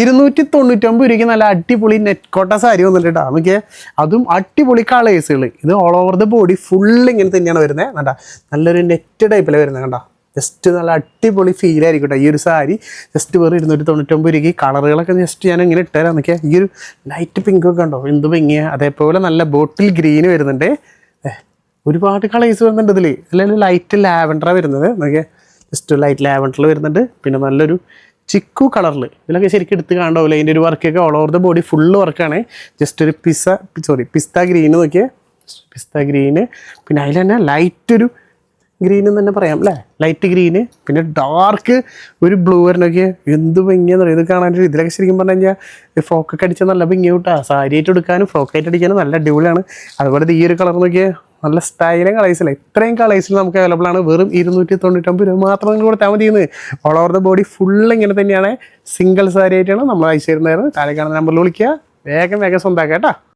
ഇരുന്നൂറ്റി തൊണ്ണൂറ്റൊമ്പത് രൂപയ്ക്ക് നല്ല അടിപൊളി നെറ്റ് കോട്ട സാരി വന്നിട്ട് നമുക്ക് അതും അടിപൊളി കളേഴ്സുകൾ ഇത് all over the body full ഇങ്ങനെ തന്നെയാണ് വരുന്നത് കണ്ട നല്ലൊരു നെറ്റ് ടൈപ്പിലാണ് വരുന്നത് കണ്ട. ജസ്റ്റ് നല്ല അടിപൊളി ഫീൽ ആയിരിക്കും ഈ ഒരു സാരി ജസ്റ്റ് വെറും ഇരുന്നൂറ്റി തൊണ്ണൂറ്റൊമ്പത് രൂപയ്ക്ക് കളറുകളൊക്കെ ജസ്റ്റ് ഞാൻ ഇങ്ങനെ ഇട്ടുതരാം നോക്കിയാൽ ഈ ഒരു ലൈറ്റ് പിങ്ക് ഒക്കെ ഉണ്ടോ എന്ത് ഭംഗിയാ. അതേപോലെ നല്ല ബോട്ടിൽ ഗ്രീന് വരുന്നുണ്ട്. ഒരുപാട് കളേഴ്സ് വരുന്നുണ്ട് ഇതിൽ അല്ലെങ്കിൽ ലൈറ്റ് ലാവൻഡറാണ് വരുന്നത്. നോക്കിയാൽ ജസ്റ്റ് ലൈറ്റ് ലാവൻഡറിൽ വരുന്നുണ്ട്. പിന്നെ നല്ലൊരു ചിക്കു കളറിൽ ഇതിലൊക്കെ ശരിക്കും എടുത്ത് കാണണ്ടാവില്ല അതിന്റെ ഒരു വർക്കൊക്കെ all over the body full വർക്കാണ് ജസ്റ്റ് ഒരു പിസ സോറി പിസ്ത ഗ്രീന് നോക്കിയേ. പിസ്ത ഗ്രീന് പിന്നെ അതിൽ തന്നെ ലൈറ്റ് ഒരു ഗ്രീൻ എന്ന് തന്നെ പറയാം അല്ലേ? ലൈറ്റ് ഗ്രീന് പിന്നെ ഡാർക്ക് ഒരു ബ്ലൂ വരണൊക്കെ എന്ത് ഭംഗിയാന്ന് പറയുക ഇത് കാണാൻ ഇതിലൊക്കെ ശരിക്കും പറഞ്ഞു കഴിഞ്ഞാൽ ഫ്രോക്കൊക്കെ അടിച്ചാൽ നല്ല ഭംഗി കൂട്ടാ സാരി ആയിട്ട് എടുക്കാനും ഫ്രോക്കായിട്ട് അടിക്കാനും നല്ല അടിപൊളിയാണ്. അതുപോലെ ഈ ഒരു കളർ നോക്കിയാൽ നല്ല സ്റ്റൈലും കളേഴ്സില്ല ഇത്രയും കളേഴ്സിൽ നമുക്ക് അവൈലബിൾ ആണ്. വെറും ഇരുന്നൂറ്റി തൊണ്ണൂറ്റൊമ്പത് രൂപ മാത്രം നിങ്ങൾ കൊടുത്താൽ മതി ഇന്ന്. All over the body full ഇങ്ങനെ തന്നെയാണ്. സിംഗിൾ സാരി ആയിട്ടാണ് നമ്മൾ അയച്ചു തരുന്നതായിരുന്നു താഴെ കാണുന്ന നമ്പറിൽ വിളിക്കുക. വേഗം വേഗം സ്വന്തമാക്കാം കേട്ടോ.